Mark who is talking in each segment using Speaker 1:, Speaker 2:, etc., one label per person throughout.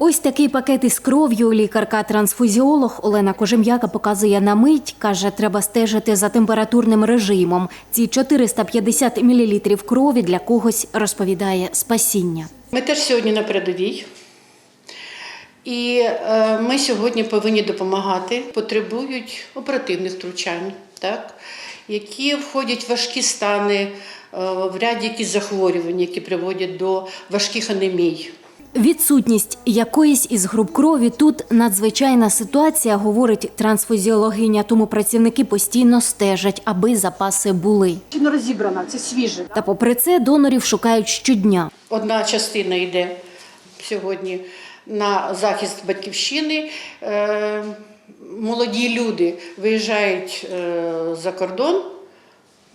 Speaker 1: Ось такий пакет із кров'ю лікарка-трансфузіолог Олена Кожем'яка показує на мить. Каже, треба стежити за температурним режимом. Ці 450 мл крові для когось розповідає спасіння.
Speaker 2: Ми теж сьогодні на передовій. І е, ми сьогодні повинні допомагати. Потребують оперативних втручань, так? які входять в важкі стани, е, в ряді якісь захворювань, які приводять до важких анемій.
Speaker 1: Відсутність якоїсь із груп крові тут надзвичайна ситуація, говорить трансфузіологиня, тому працівники постійно стежать, аби запаси були.
Speaker 3: не розібрана, це свіже.
Speaker 1: Та попри це донорів шукають щодня.
Speaker 2: Одна частина йде сьогодні на захист батьківщини. Е, Молоді люди виїжджають е, за кордон.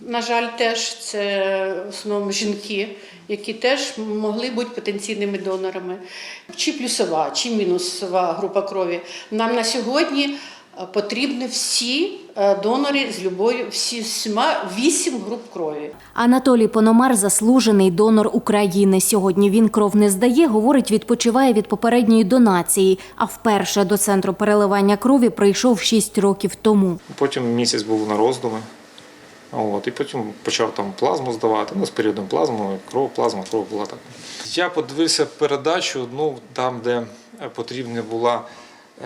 Speaker 2: На жаль, теж це в основному жінки, які теж могли бути потенційними донорами. Чи плюсова, чи мінусова група крові. Нам на сьогодні е, потрібні всі е, донори з любою, всі всіма вісім груп крові.
Speaker 1: Анатолій Пономар заслужений донор України. Сьогодні він кров не здає, говорить, відпочиває від попередньої донації. А вперше до центру переливання крові прийшов 6 років тому.
Speaker 4: Потім місяць був на роздуми. От, і потім почав там плазму здавати. Ну, з періодом плазму, кров, плазма, кров була так. Я подивився передачу, ну, там, де потрібна була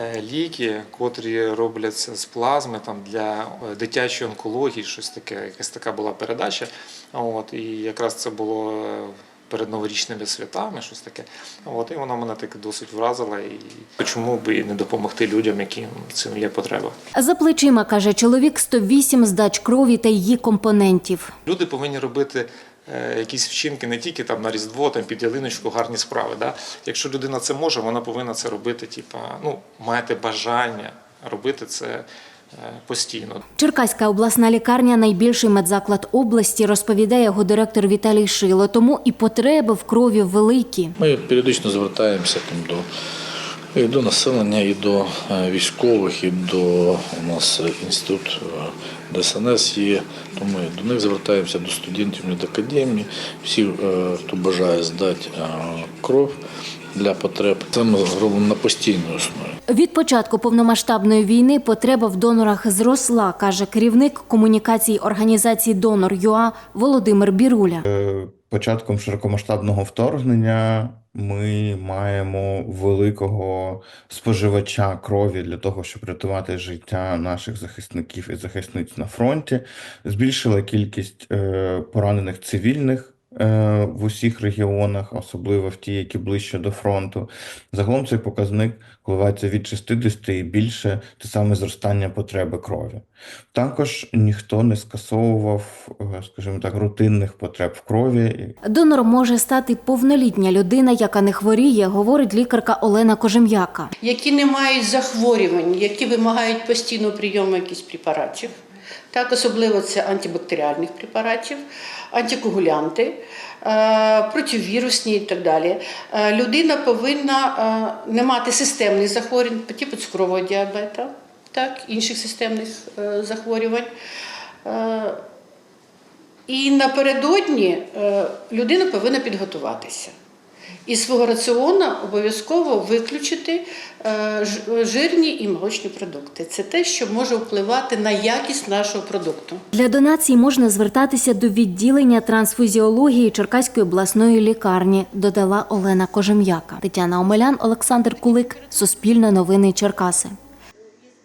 Speaker 4: е, ліки, котрі робляться з плазми там, для е, дитячої онкології, щось таке, якась така була передача. От, і якраз це було е, перед новорічними святами, щось таке. От, і вона мене так досить вразила. І чому б і не допомогти людям, яким цим є потреба.
Speaker 1: За плечима, каже чоловік, 108 здач крові та її компонентів.
Speaker 4: Люди повинні робити е, якісь вчинки не тільки там на Різдво, там під ялиночку, гарні справи. Да? Якщо людина це може, вона повинна це робити, типа, ну, мати бажання робити це постійно.
Speaker 1: Черкаська обласна лікарня найбільший медзаклад області, розповідає його директор Віталій Шило. Тому і потреби в крові великі.
Speaker 5: Ми періодично звертаємося там до, і до населення, і до е, військових, і до у нас інститут е, ДСНС є. То ми до них звертаємося до студентів медакадемії. Всі, е, хто бажає здати е, кров для потреб. Це ми робимо на постійній основі.
Speaker 1: Від початку повномасштабної війни потреба в донорах зросла, каже керівник комунікацій організації Донор ЮА Володимир Біруля.
Speaker 6: Е, Початком широкомасштабного вторгнення ми маємо великого споживача крові для того, щоб рятувати життя наших захисників і захисниць на фронті. Збільшила кількість е, поранених цивільних в усіх регіонах, особливо в ті, які ближче до фронту. Загалом цей показник коливається від 60 і більше, те саме зростання потреби крові. Також ніхто не скасовував, е, скажімо так, рутинних потреб в крові.
Speaker 1: Донором може стати повнолітня людина, яка не хворіє, говорить лікарка Олена Кожем'яка.
Speaker 2: які не мають захворювань, які вимагають постійного прийому якихось препаратів. Так, особливо це антибактеріальних препаратів, антикоагулянти, е, противірусні і так далі. Е, Людина повинна е, не мати системних захворювань, типу цукрового діабета, так, інших системних захворювань. І напередодні людина повинна підготуватися. Із свого раціону обов'язково виключити е, жирні і молочні продукти. Це те, що може впливати на якість нашого продукту.
Speaker 1: Для донації можна звертатися до відділення трансфузіології Черкаської обласної лікарні, додала Олена Кожем'яка. Тетяна Омелян, Олександр Кулик, Суспільне новини Черкаси.